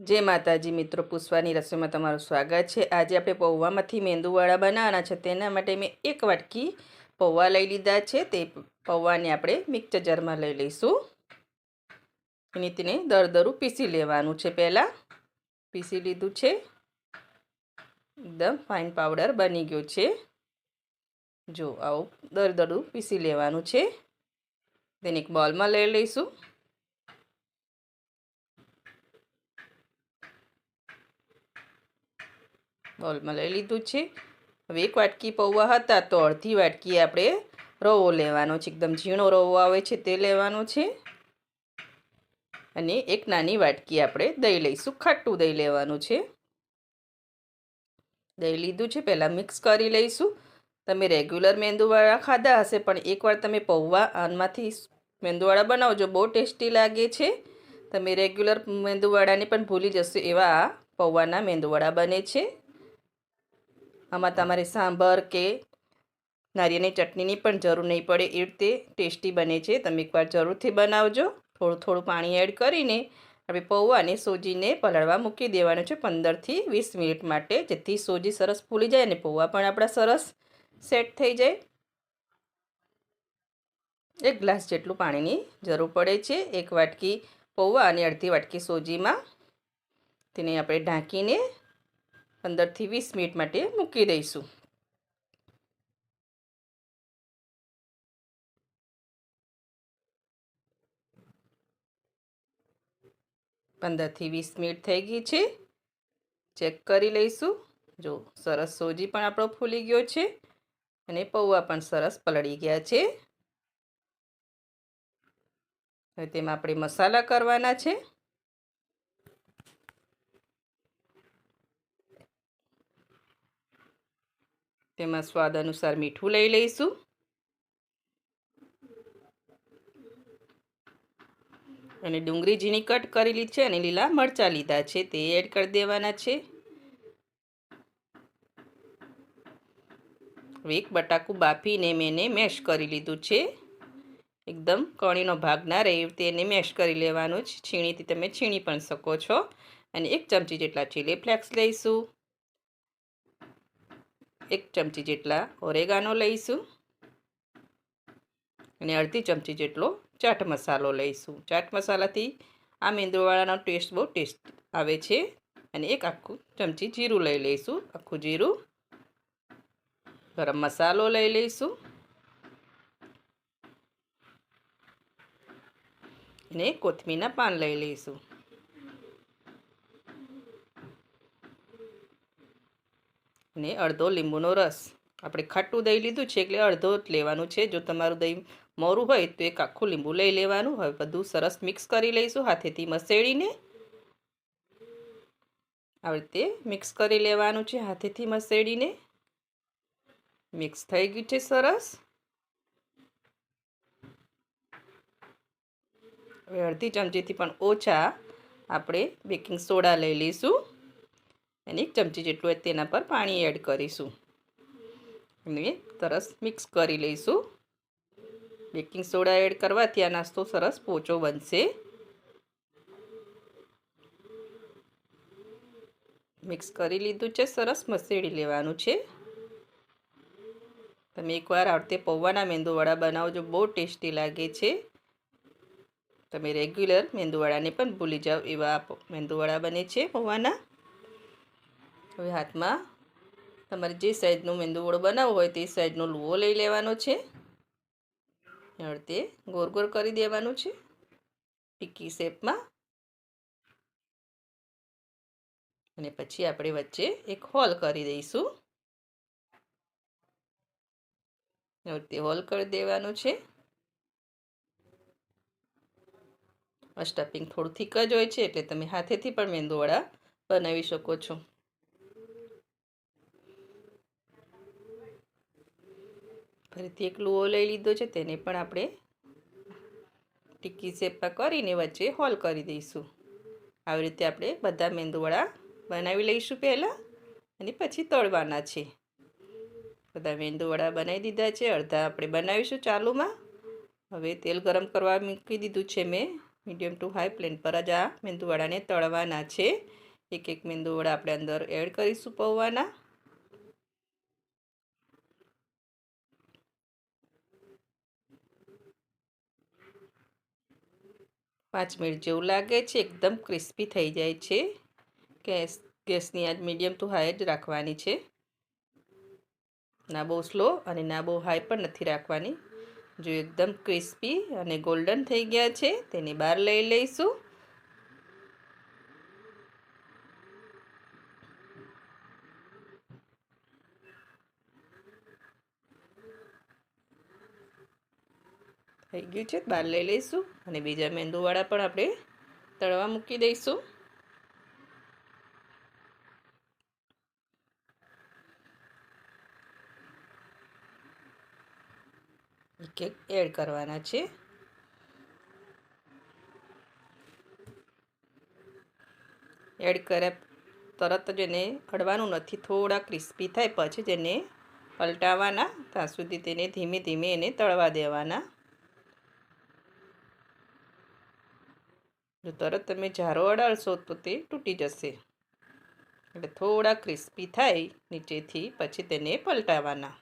જય માતાજી, મિત્રો. પૂછવાની રસોઈમાં તમારું સ્વાગત છે. આજે આપણે પૌવામાંથી મેંદુવાળા બનાવવાના છે. તેના માટે મેં એક વાટકી પૌવા લઈ લીધા છે. તે પૌવાને આપણે મિક્સર જારમાં લઈ લઈશું. અને તેને દરદરું પીસી લેવાનું છે પહેલાં. પીસી લીધું છે. એકદમ ફાઇન પાવડર બની ગયો છે. જો આવું દરદરું પીસી લેવાનું છે. તેને એક બોલમાં લઈ લઈશું. બોલમાં લઈ લીધું છે. હવે એક વાટકી પૌવા હતા તો અડધી વાટકી આપણે રવો લેવાનો છે. એકદમ ઝીણો રવો આવે છે તે લેવાનો છે. અને એક નાની વાટકી આપણે દહીં લઈશું. ખાટું દહીં લેવાનું છે. દહીં લીધું છે. પહેલાં મિક્સ કરી લઈશું. તમે રેગ્યુલર મેંદુવાળા ખાધા હશે, પણ એકવાર તમે પૌવા આનમાંથી મેંદુવાળા બનાવજો. બહુ ટેસ્ટી લાગે છે. તમે રેગ્યુલર મેંદુવાળાને પણ ભૂલી જશો, એવા આ પૌવાના મેંદુવાળા બને છે. આમાં તમારે સાંભર કે નારિયેળની ચટણીની પણ જરૂર નહીં પડે એ રીતે ટેસ્ટી બને છે. તમે એકવાર જરૂરથી બનાવજો. થોડું થોડું પાણી એડ કરીને આપણે પૌવા અને સોજીને પલાળવા મૂકી દેવાનું છે પંદરથી વીસ મિનિટ માટે. જેથી સોજી સરસ ફૂલી જાય અને પૌવા પણ આપણા સરસ સેટ થઈ જાય. એક ગ્લાસ જેટલું પાણીની જરૂર પડે છે. એક વાટકી પૌવા અને અડધી વાટકી સોજીમાં તેને આપણે ઢાંકીને પંદરથી વીસ મિનિટ માટે મૂકી દઈશું. પંદરથી વીસ મિનિટ થઈ ગઈ છે. ચેક કરી લઈશું. જો સરસ સોજી પણ આપણો ફૂલી ગયો છે અને પૌવા પણ સરસ પલળી ગયા છે. હવે તેમાં આપણે મસાલા કરવાના છે. તેમાં સ્વાદ અનુસાર મીઠું લઈ લઈશું. અને ડુંગળી ઝીણી કટ કરેલી છે અને લીલા મરચાં લીધા છે, તે એડ કરી દેવાના છે. એક બટાકું બાફીને મેં એને મેશ કરી લીધું છે. એકદમ કણીનો ભાગ ના રહે તેને મેશ કરી લેવાનું છે. છીણીથી તમે છીણી પણ શકો છો. અને એક ચમચી જેટલા ચીલી ફ્લેક્સ લઈશું. એક ચમચી જેટલા ઓરેગાનો લઈશું. અને અડધી ચમચી જેટલો ચાટ મસાલો લઈશું. ચાટ મસાલાથી આ મેંદુવાળાનો ટેસ્ટ બહુ ટેસ્ટ આવે છે. અને એક આખું ચમચી જીરું લઈ લઈશું. આખું જીરું ગરમ મસાલો લઈ લઈશું. અને કોથમીરના પાન લઈ લઈશું. અને અડધો લીંબુનો રસ. આપણે ખાટું દહીં લીધું છે એટલે અડધો જ લેવાનું છે. જો તમારું દહીં મોરું હોય તો એક આખું લીંબુ લઈ લેવાનું. હવે બધું સરસ મિક્સ કરી લઈશું હાથેથી મસેડીને. આવી રીતે મિક્સ કરી લેવાનું છે હાથેથી મસેડીને. મિક્સ થઈ ગયું છે સરસ. હવે અડધી ચમચીથી પણ ઓછા આપણે બેકિંગ સોડા લઈ લઈશું. અને એક ચમચી જેટલું તેના પર પાણી એડ કરીશું. અને સરસ મિક્સ કરી લઈશું. બેકિંગ સોડા એડ કરવાથી આ નાસ્તો સરસ પોચો બનશે. મિક્સ કરી લીધું છે, સરસ મસેડી લેવાનું છે. તમે એકવાર આવતે પૌવાના મેંદુવડા બનાવજો, બહુ ટેસ્ટી લાગે છે. તમે રેગ્યુલર મેંદુવડાને પણ ભૂલી જાઓ, એવા મેંદુવડા બને છે પૌવાના. હવે હાથમાં તમારે જે સાઈઝનો મેંદુવડો બનાવવો હોય તે સાઈઝનો લુવો લઈ લેવાનો છે. તે ગોળ ગોળ કરી દેવાનું છે. ટીકી શેપમાં. અને પછી આપણે વચ્ચે એક હોલ કરી દઈશું. તે હોલ કરી દેવાનું છે. સ્ટફિંગ થોડું થીક જ હોય છે એટલે તમે હાથેથી પણ મેંદુવડા બનાવી શકો છો. ફરીથી એક લુઓ લઈ લીધો છે, તેને પણ આપણે ટીકી શેપમાં કરીને વચ્ચે હોલ કરી દઈશું. આવી રીતે આપણે બધા મેંદુવડા બનાવી લઈશું પહેલાં અને પછી તળવાના છે. બધા મેંદુવડા બનાવી દીધા છે, અડધા આપણે બનાવીશું ચાલુમાં. હવે તેલ ગરમ કરવા મૂકી દીધું છે મેં. મીડિયમ ટુ હાઈ ફ્લેમ પર જ આ મેંદુવડાને તળવાના છે. એક એક મેંદુવડા આપણે અંદર એડ કરીશું પૌવાના. પાંચ મિનિટ જેવું લાગે છે, એકદમ ક્રિસ્પી થઈ જાય છે. ગેસ, ગેસની આજ મીડિયમ ટુ હાઈ જ રાખવાની છે. ના બહુ સ્લો અને ના બહુ હાઈ પણ નથી રાખવાની. જો એકદમ ક્રિસ્પી અને ગોલ્ડન થઈ ગયા છે, તેને બહાર લઈ લઈશું. થઈ ગયું છે બહાર લઈ લઈશું અને બીજા મેંદુવાળા પણ આપણે તળવા મૂકી દઈશું. એક એક એડ કરવાના છે. એડ કર્યા તરત જ એને અડવાનું નથી, થોડા ક્રિસ્પી થાય પછી જ એને પલટાવવાના ત્યાં સુધી તેને ધીમે ધીમે એને તળવા દેવાના. જો તરત તમે જારો અડાડશો તો તે તૂટી જશે. એટલે થોડા ક્રિસ્પી થાય નીચેથી પછી તેને પલટાવવાના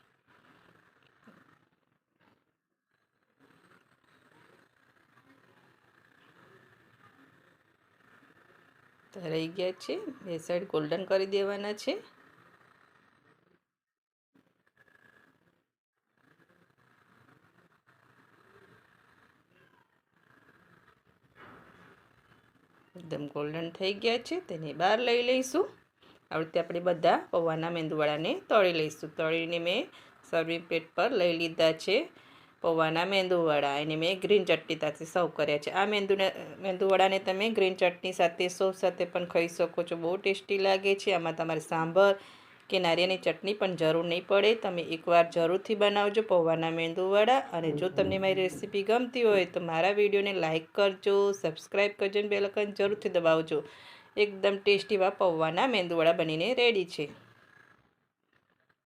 રહી ગયા છે. બે સાઈડ ગોલ્ડન કરી દેવાના છે. એકદમ ગોલ્ડન થઈ ગયા છે, તેને બહાર લઈ લઈશું. આવી આપણે બધા પૌવાના મેંદુવાળાને તળી લઈશું. તળીને મેં સર્વિંગ પ્લેટ પર લઈ લીધા છે પૌવાના મેંદુવડા એને મેં ગ્રીન ચટણી સાથે સર્વ કર્યા છે. આ મેંદુને મેંદુવડાને તમે ગ્રીન ચટણી સાથે સૌ સાથે પણ ખાઈ શકો છો. બહુ ટેસ્ટી લાગે છે. આમાં તમારે સાંભર કે નારિયેળની ચટણી પણ જરૂર નહીં પડે. તમે એકવાર જરૂરથી બનાવજો પૌવાના મેંદુવડા. અને જો તમને મારી રેસીપી ગમતી હોય તો મારા વિડીયોને લાઇક કરજો, સબસ્ક્રાઈબ કરજો અને બેલકન જરૂરથી દબાવજો. એકદમ ટેસ્ટી એવા પૌવાના મેંદુવડા બનીને રેડી છે.